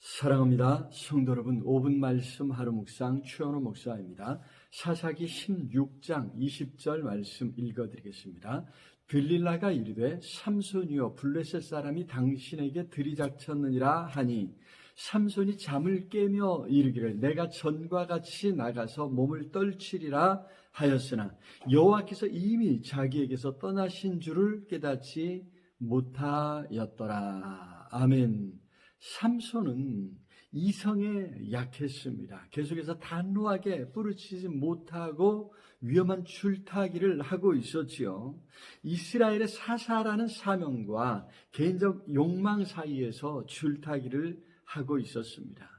사랑합니다. 성도 여러분, 5분 말씀 하루 묵상 최원호 목사입니다. 사사기 16장 20절 말씀 읽어드리겠습니다. 들릴라가 이르되 삼손이여 블레셋 사람이 당신에게 들이닥쳤느니라 하니 삼손이 잠을 깨며 이르기를 내가 전과 같이 나가서 몸을 떨치리라 하였으나 여호와께서 이미 자기에게서 떠나신 줄을 깨닫지 못하였더라. 아멘. 삼손은 이성에 약했습니다. 계속해서 단호하게 부르치지 못하고 위험한 줄타기를 하고 있었지요. 이스라엘의 사사라는 사명과 개인적 욕망 사이에서 줄타기를 하고 있었습니다.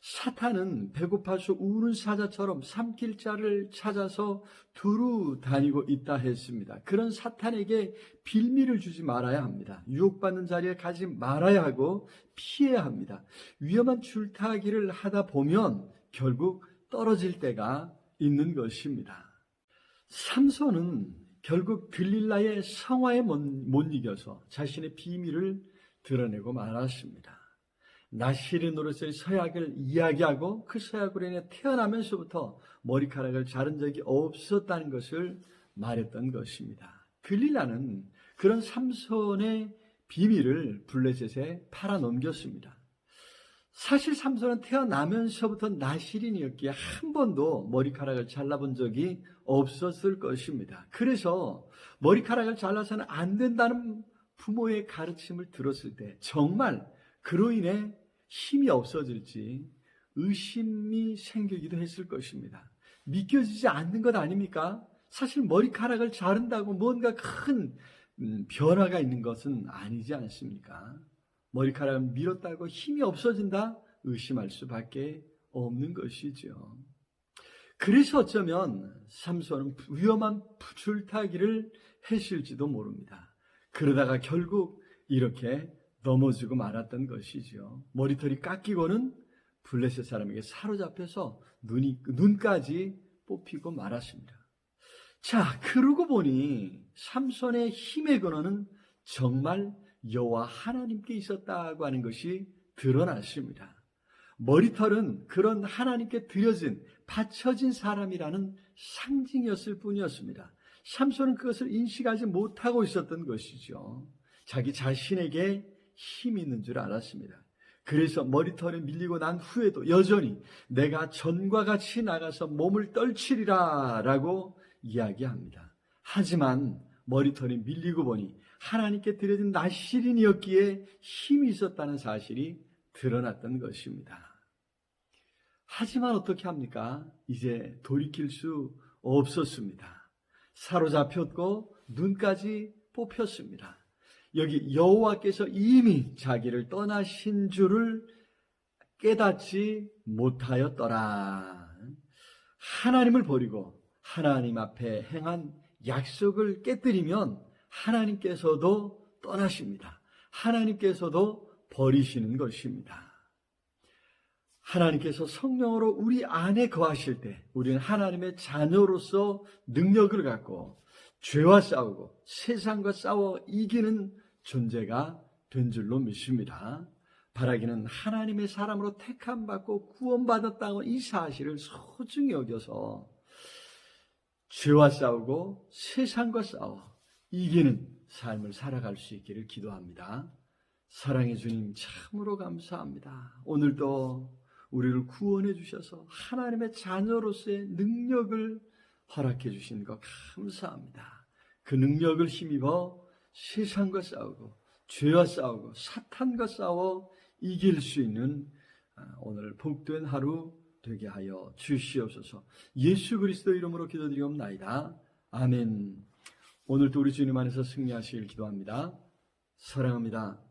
사탄은 배고파서 우는 사자처럼 삼킬 자를 찾아서 두루 다니고 있다 했습니다. 그런 사탄에게 빌미를 주지 말아야 합니다. 유혹받는 자리에 가지 말아야 하고 피해야 합니다. 위험한 줄타기를 하다 보면 결국 떨어질 때가 있는 것입니다. 삼손은 결국 들릴라의 성화에 못, 못 이겨서 자신의 비밀을 드러내고 말았습니다. 나시리 노릇의 서약을 이야기하고 그 서약으로 인해 태어나면서부터 머리카락을 자른 적이 없었다는 것을 말했던 것입니다. 들릴라는 그런 삼손의 비밀을 블레셋에 팔아넘겼습니다. 사실 삼손은 태어나면서부터 나시린이었기에 한 번도 머리카락을 잘라본 적이 없었을 것입니다. 그래서 머리카락을 잘라서는 안 된다는 부모의 가르침을 들었을 때 정말 그로 인해 힘이 없어질지 의심이 생기기도 했을 것입니다. 믿겨지지 않는 것 아닙니까? 사실 머리카락을 자른다고 뭔가 큰 음, 변화가 있는 것은 아니지 않습니까? 머리카락을 밀었다고 힘이 없어진다? 의심할 수밖에 없는 것이죠. 그래서 어쩌면 삼손은 위험한 줄타기를 했을지도 모릅니다. 그러다가 결국 이렇게 넘어지고 말았던 것이지요. 머리털이 깎이고는 블레셋 사람에게 사로잡혀서 눈이, 눈까지 뽑히고 말았습니다. 자, 그러고 보니 삼손의 힘의 근원은 정말 여호와 하나님께 있었다고 하는 것이 드러났습니다. 머리털은 그런 하나님께 드려진 바쳐진 사람이라는 상징이었을 뿐이었습니다. 삼손은 그것을 인식하지 못하고 있었던 것이죠. 자기 자신에게 힘이 있는 줄 알았습니다. 그래서 머리털이 밀리고 난 후에도 여전히 내가 전과 같이 나가서 몸을 떨치리라 라고 이야기합니다. 하지만 머리털이 밀리고 보니 하나님께 드려진 나시린이었기에 힘이 있었다는 사실이 드러났던 것입니다. 하지만 어떻게 합니까? 이제 돌이킬 수 없었습니다. 사로잡혔고 눈까지 뽑혔습니다. 여기 여호와께서 이미 자기를 떠나신 줄을 깨닫지 못하였더라. 하나님을 버리고 하나님 앞에 행한 약속을 깨뜨리면 하나님께서도 떠나십니다. 하나님께서도 버리시는 것입니다. 하나님께서 성령으로 우리 안에 거하실 때 우리는 하나님의 자녀로서 능력을 갖고 죄와 싸우고 세상과 싸워 이기는 존재가 된 줄로 믿습니다. 바라기는 하나님의 사람으로 택함받고 구원받았다고 이 사실을 소중히 여겨서 죄와 싸우고 세상과 싸워 이기는 삶을 살아갈 수 있기를 기도합니다. 사랑해 주님 참으로 감사합니다. 오늘도 우리를 구원해 주셔서 하나님의 자녀로서의 능력을 허락해 주신 것 감사합니다. 그 능력을 힘입어 세상과 싸우고 죄와 싸우고 사탄과 싸워 이길 수 있는 아, 오늘 복된 하루 되게 하여 주시옵소서. 예수 그리스도 이름으로 기도드리옵나이다. 아멘. 오늘도 우리 주님 안에서 승리하시길 기도합니다. 사랑합니다.